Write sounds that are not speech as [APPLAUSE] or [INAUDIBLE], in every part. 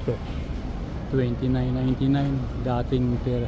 Ito. 29.99 dating per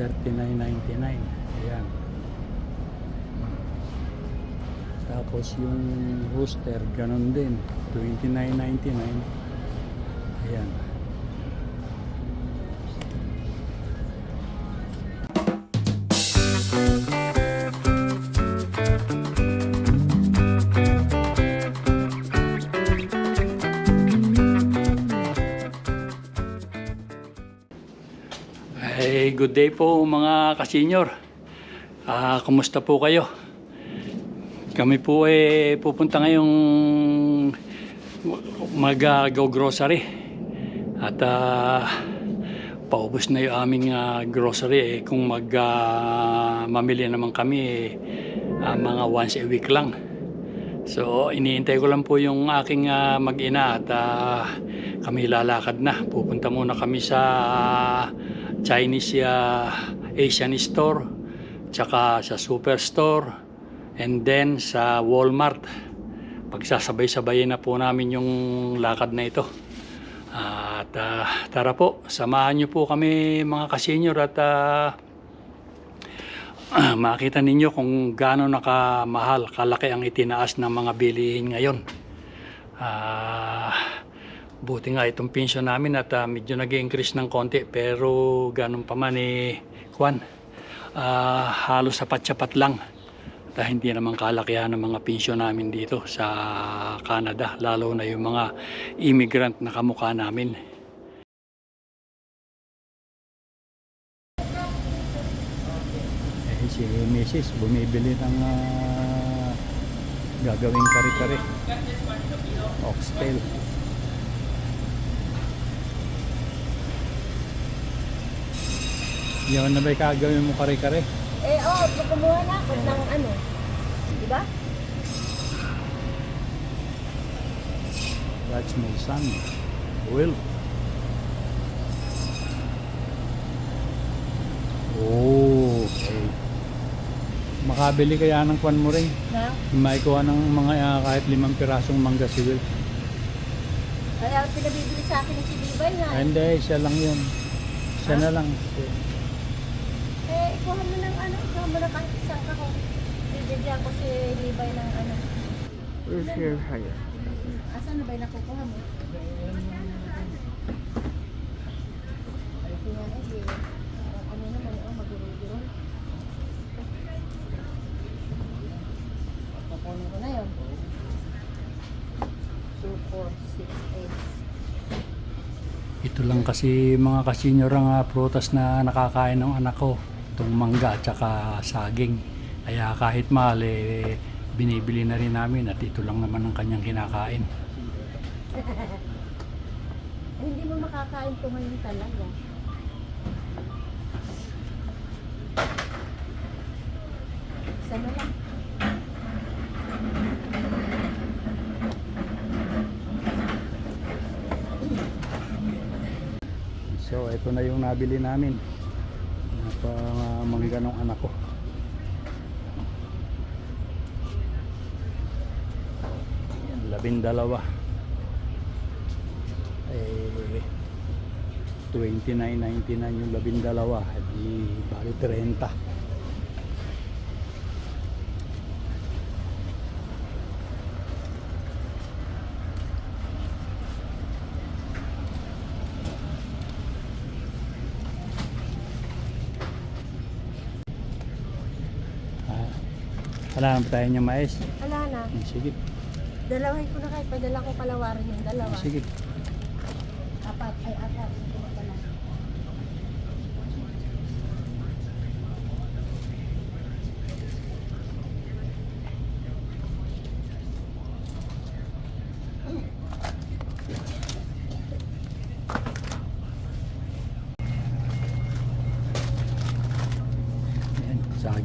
39.99 ayan. Tapos yung rooster ganun din. 29.99 ayan Ay, good day po mga kasenyor. Ah, kumusta po kayo? Kami po eh pupunta ngayong mag-grocery. At ah, paubos na yung aming ah, grocery eh. Kung mag ah, mamili naman kami eh, ah, mga once a week lang. So, iniintay ko lang po yung aking ah, mag-ina at ah, kami lalakad na. Pupunta muna kami sa ah, Chinese ah, Asian store, tsaka sa superstore, and then sa Walmart. Pagsasabay-sabayin na po namin yung lakad na ito. At ah, tara po, samahan niyo po kami mga kasenyor at ah, Ah, [CLEARS THROAT] makita ninyo kung gaano nakamahal, kalaki ang itinaas ng mga bilihin ngayon. Ah, buti nga itong pensyon namin at ah, medyo nag increase ng konti pero ganun pa man eh, kwan, ah, halos sapat-sapat lang. Dahil hindi naman kalakihan ng mga pensyon namin dito sa Canada, lalo na yung mga immigrant na kamukha namin. Eh, si Mrs. bumibili ng ah, gagawing kare-kare. Oxtail. Yun na ba kagawin mo kare-kare? Eh, oh, kumuha na ako ng ano. Di ba? That's my son. Will. Oh, okay. Makabili kaya ng kwan mo rin. Na? Maikuha ng mga ah, kahit limang pirasong mangga si Will. Kaya pinabibili sa akin ni si Bibay nga. Ah, Hindi, siya lang yun. Siya na lang. Eh, ikuha mo ng ano, ikuha mo na kahit isang kako. Bibigyan ko si Bibay ng ano. Where's your hire? Asan na ba yung nakukuha mo? Kaya na, eh, ano naman, oh, magurul-gurul. Kukunin ko na yun. 2, 4, 6, 8. Ito lang kasi mga kasenyor ang ah, prutas na nakakain ng anak ko. Itong mangga at saka saging. Kaya kahit mahal eh, binibili na rin namin at ito lang naman ang kanyang kinakain. [LAUGHS] Hindi mo makakain to ngayon talaga. Isa na lang. So ito na yung nabili namin. Napamangga ng anak ko. Yan, labindalawa. Eh, 29.99 yung labindalawa. Di bali 30. Wala naman tayo niya mais. Wala na. Sige, Dalawahin ko na kahit padala ko palawarin yung dalawa. sige. Apat ay apat. Ito na pala. Ayan,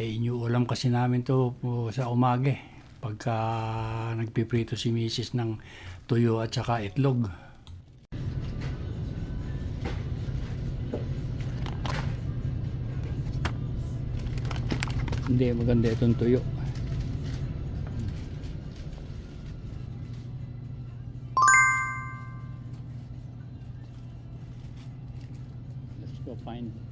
Eh, iniuulam kasi namin to po sa umaga eh. Pagka nagpiprito si misis ng tuyo at saka itlog. Hindi, maganda itong tuyo. Let's go find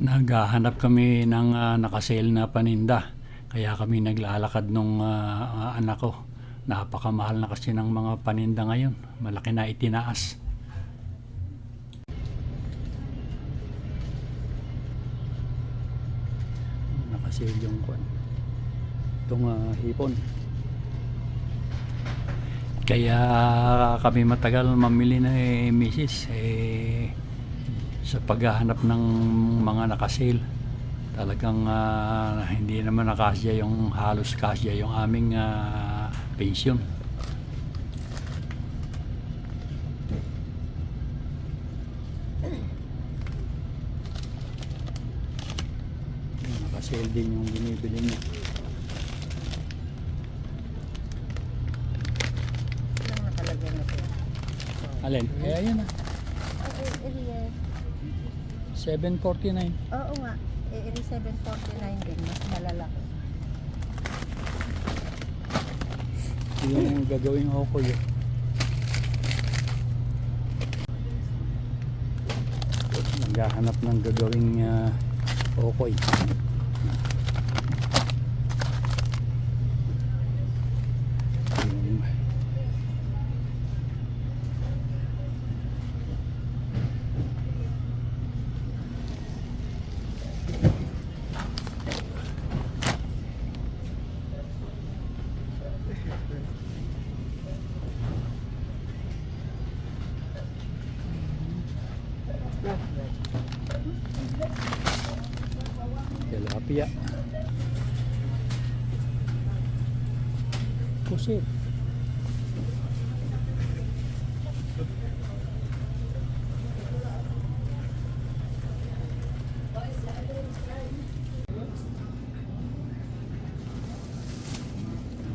Naghahanap kami ng ah, nakasale na paninda. Kaya kami naglalakad nung ah, anak ko. Napakamahal na kasi ng mga paninda ngayon. Malaki na itinaas. Nakasale yung kwan. Itong ah, hipon. Kaya kami matagal mamili na eh, misis eh, sa paghahanap ng mga nakasale. Talagang ah, hindi naman nakasya yung halos kasya yung aming ah, pensyon. Nakasale din yung binibili niya. Alin? Eh, ayan na. Ay, area. 749. Oo nga. Eh, area 749 din. Mas malalaki. Yung gagawin ko ko yun. Naghahanap ng gagawing uh, okoy. Yung- Tilapia. Pusit.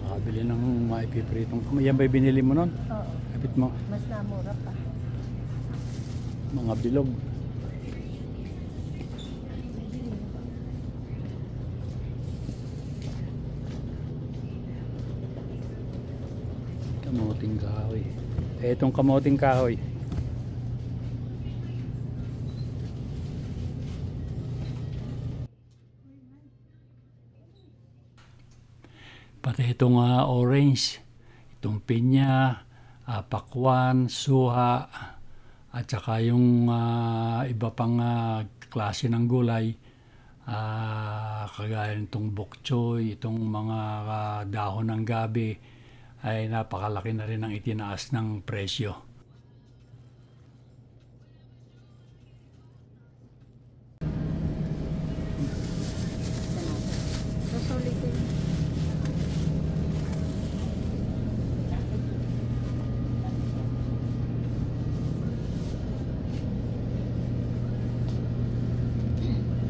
Nakabili ng maipipritong. Yan ba'y binili mo nun? Oo. Kapit mo. Mas namura pa. Mga bilog. Kamuting kahoy. Eh, itong kamuting kahoy. Pati itong ah, orange, itong pinya, ah, pakwan, suha, at saka yung ah, iba pang ah, klase ng gulay, ah, kagaya nitong bok choy, itong mga ah, dahon ng gabi, ay napakalaki na rin ang itinaas ng presyo.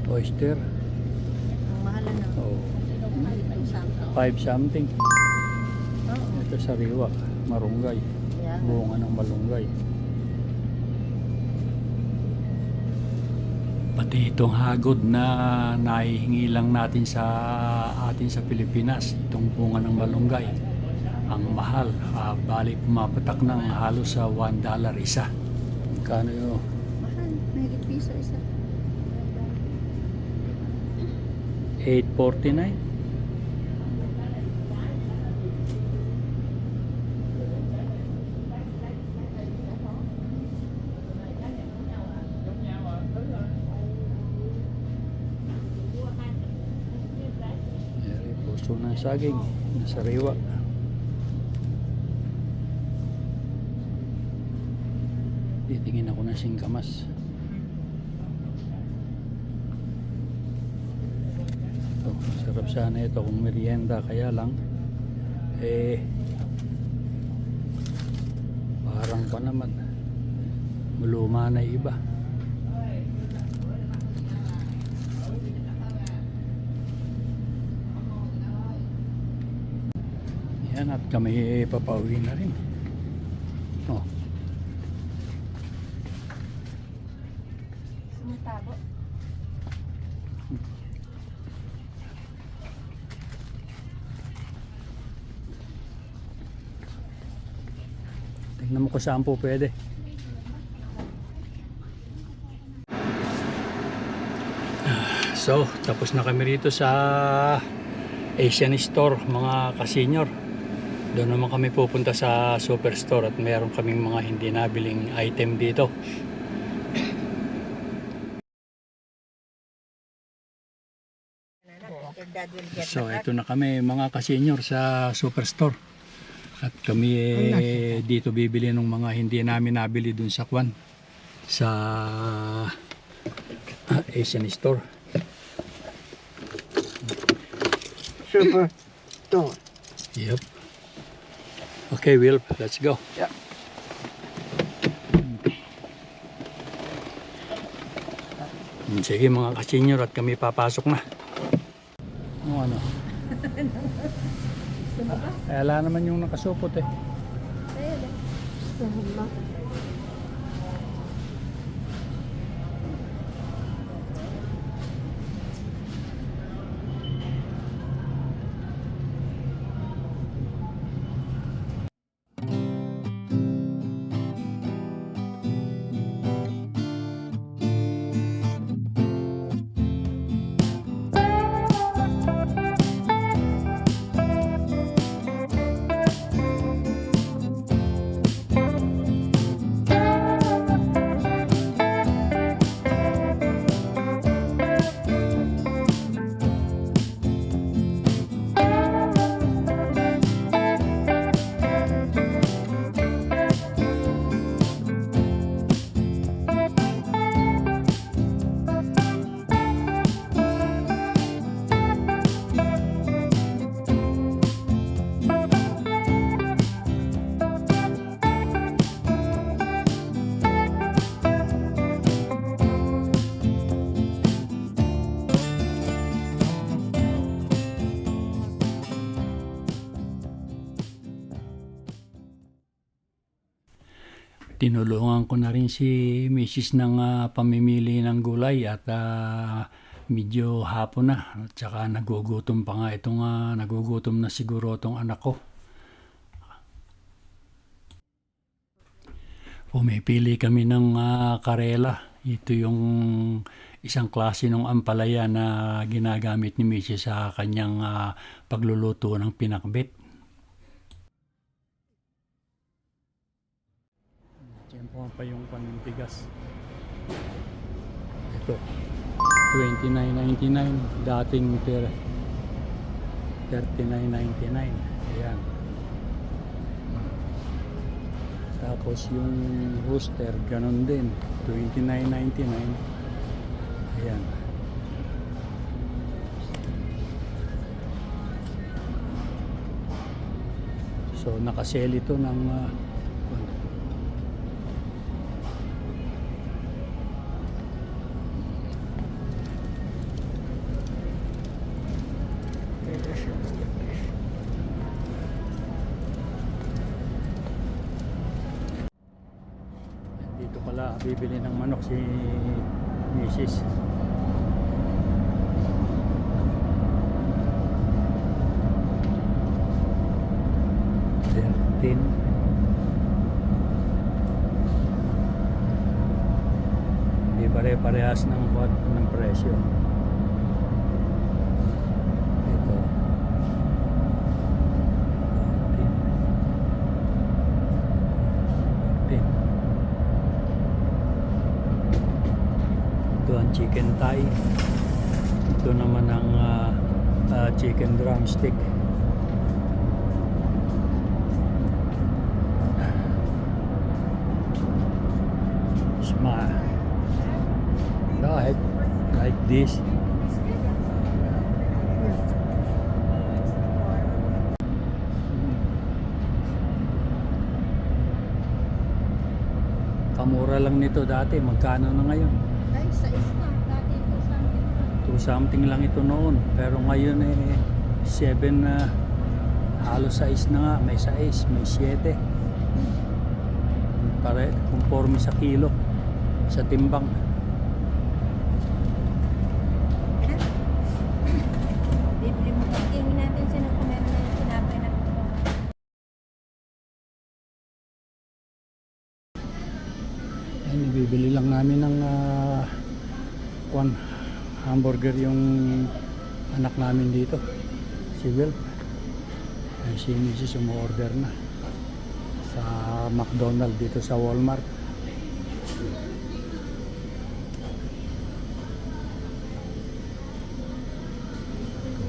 Oyster, Ang mahal na. oh, Ang sample. 5 something. Oo. Ito sariwa, marunggay, Yeah. bunga ng malunggay. Pati itong hagod na naihingi lang natin sa atin sa Pilipinas, itong bunga ng malunggay. Ang mahal, ah, bali pumapatak ng halos sa 1 dollar isa. Kano yun? Mahal. May piso isa. 849? Saging, nasa riwa. Titingin ako ng singkamas. Oh, sarap sana ito kung merienda kaya lang eh parang pa naman maluma na iba yan at kami papauwi na rin oh Sumatabo. Tingnan mo kung saan po pwede. So, tapos na kami rito sa Asian Store, mga ka-senior. Doon naman kami pupunta sa Superstore at meron kaming mga hindi nabiling item dito. So, ito na kami mga ka-senior sa Superstore. At kami eh, dito bibili ng mga hindi namin nabili dun sa Kwan. Sa ah, Asian Store. Super store. Yep. Okay, Will, let's go. Yeah. Hmm, Sige mga kasenyor at kami papasok na. Ano [LAUGHS] ano? Eh, wala naman yung nakasupot eh. Ayun Tinulungan ko na rin si Mrs. ng ah, pamimili ng gulay at ah, medyo hapon na. At saka nagugutom pa nga itong ah, nagugutom na siguro itong anak ko. Pumipili kami ng ah, karela. Ito yung isang klase ng ampalaya na ginagamit ni Mrs. sa kanyang ah, pagluluto ng pinakbit. Tiyempo pa yung panintigas. Ito. 29.99 dating per 39.99 ayan. Tapos yung rooster ganun din. 29.99 ayan. So nakasell ito ng ah, dito pala bibili ng manok si Mrs. Thirteen. Hindi pare-parehas ng ng presyo. chicken thigh ito naman ang uh, uh, chicken drumstick. Smile. Like like this. Kamura lang nito dati. Magkano na ngayon? Ay sa isla something lang ito noon. Pero ngayon eh 7 na halos 6 na nga. May 6, may 7. Pare, conforme sa kilo sa timbang. Ay, bibili lang namin ng kwan, hamburger yung anak namin dito. Si Will. Ay, si Mrs. umorder na sa McDonald dito sa Walmart.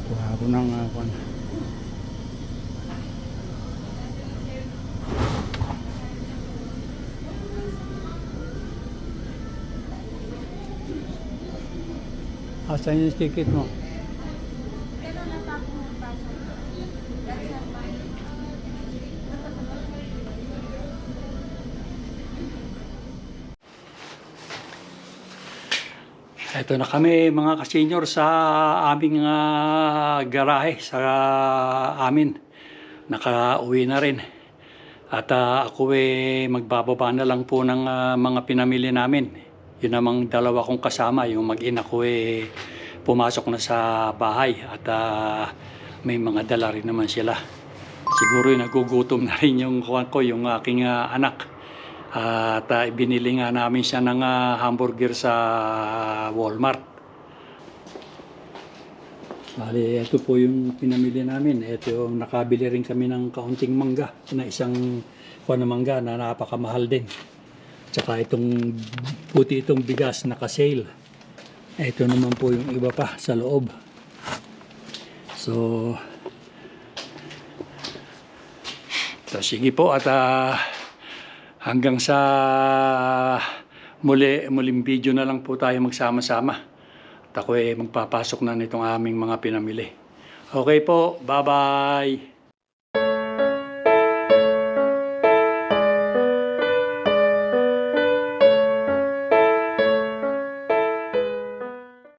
Kuha ko ng ah, Asan yung ticket mo? Ito na kami mga kasenyor sa aming ah, garahe sa amin. Nakauwi na rin. At ah, ako eh magbababa na lang po ng ah, mga pinamili namin. Yun namang dalawa kong kasama, yung mag-ina ko eh pumasok na sa bahay at ah, may mga dala rin naman sila. Siguro yung nagugutom na rin yung kuwan ko, yung aking ah, anak. At uh, binili nga namin siya ng ah, hamburger sa Walmart. Bali, ito po yung pinamili namin. Ito yung nakabili rin kami ng kaunting mangga na isang kuwan na mangga na napakamahal din. Tsaka itong puti itong bigas naka-sale. Ito naman po yung iba pa sa loob. So, so sige po at ah, hanggang sa muli, muling video na lang po tayo magsama-sama. At ako eh magpapasok na nitong aming mga pinamili. Okay po, bye-bye!